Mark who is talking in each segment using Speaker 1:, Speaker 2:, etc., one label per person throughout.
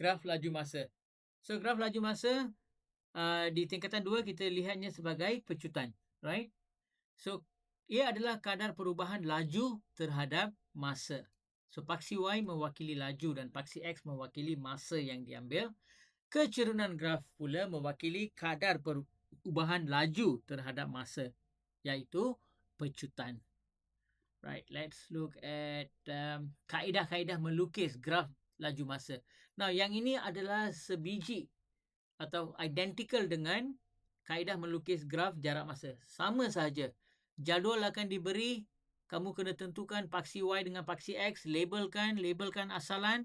Speaker 1: graf laju masa. So graf laju masa uh, di tingkatan dua kita lihatnya sebagai pecutan, right? So ia adalah kadar perubahan laju terhadap masa. So paksi Y mewakili laju dan paksi X mewakili masa yang diambil. Kecerunan graf pula mewakili kadar perubahan laju terhadap masa iaitu pecutan. Right, let's look at um, kaedah-kaedah melukis graf laju masa. Now, yang ini adalah sebiji atau identical dengan kaedah melukis graf jarak masa. Sama sahaja. Jadual akan diberi, kamu kena tentukan paksi Y dengan paksi X, labelkan, labelkan asalan,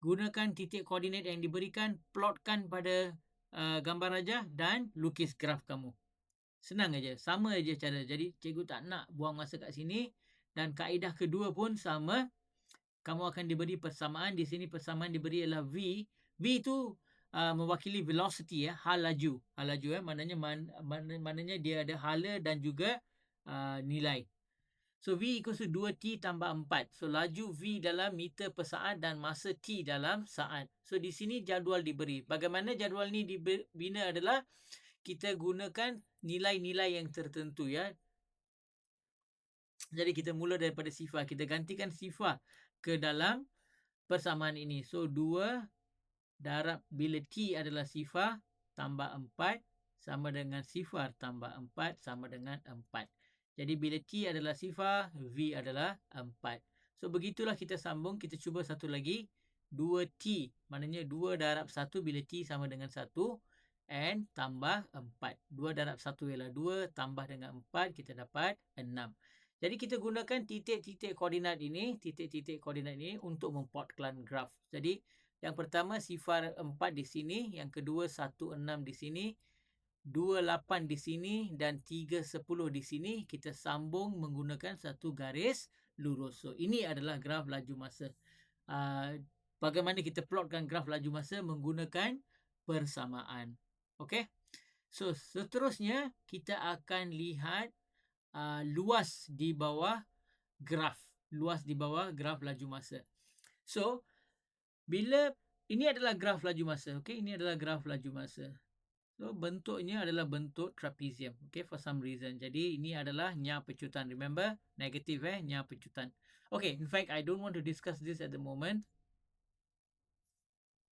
Speaker 1: gunakan titik koordinat yang diberikan, plotkan pada uh, gambar raja dan lukis graf kamu. Senang aja, sama aja cara. Jadi cikgu tak nak buang masa kat sini dan kaedah kedua pun sama kamu akan diberi persamaan. Di sini persamaan diberi ialah v. V itu uh, mewakili velocity ya hal laju. Hal laju ya maknanya man, man, maknanya dia ada hala dan juga uh, nilai. So v equals to 2t tambah 4 so laju v dalam meter per saat dan masa t dalam saat. So di sini jadual diberi. Bagaimana jadual ni dibina adalah kita gunakan nilai-nilai yang tertentu ya. Jadi kita mula daripada sifar. Kita gantikan sifar ke dalam persamaan ini. So 2 darab bila T adalah sifar tambah 4 sama dengan sifar tambah 4 sama dengan 4. Jadi bila T adalah sifar, V adalah 4. So begitulah kita sambung. Kita cuba satu lagi. 2T. Maknanya 2 darab 1 bila T sama dengan 1. N tambah 4. 2 darab 1 ialah 2. Tambah dengan 4 kita dapat 6. Jadi kita gunakan titik-titik koordinat ini, titik-titik koordinat ini untuk memplotkan graf. Jadi yang pertama sifar 4 di sini, yang kedua 16 di sini, 28 di sini dan 310 di sini kita sambung menggunakan satu garis lurus. So ini adalah graf laju masa. Uh, bagaimana kita plotkan graf laju masa menggunakan persamaan. Okey. So seterusnya kita akan lihat uh, luas di bawah graf. Luas di bawah graf laju masa. So bila ini adalah graf laju masa okey ini adalah graf laju masa. So bentuknya adalah bentuk trapezium okey for some reason. Jadi ini adalah nya pecutan. Remember? Negatif eh? Nya pecutan. Okey in fact i don't want to discuss this at the moment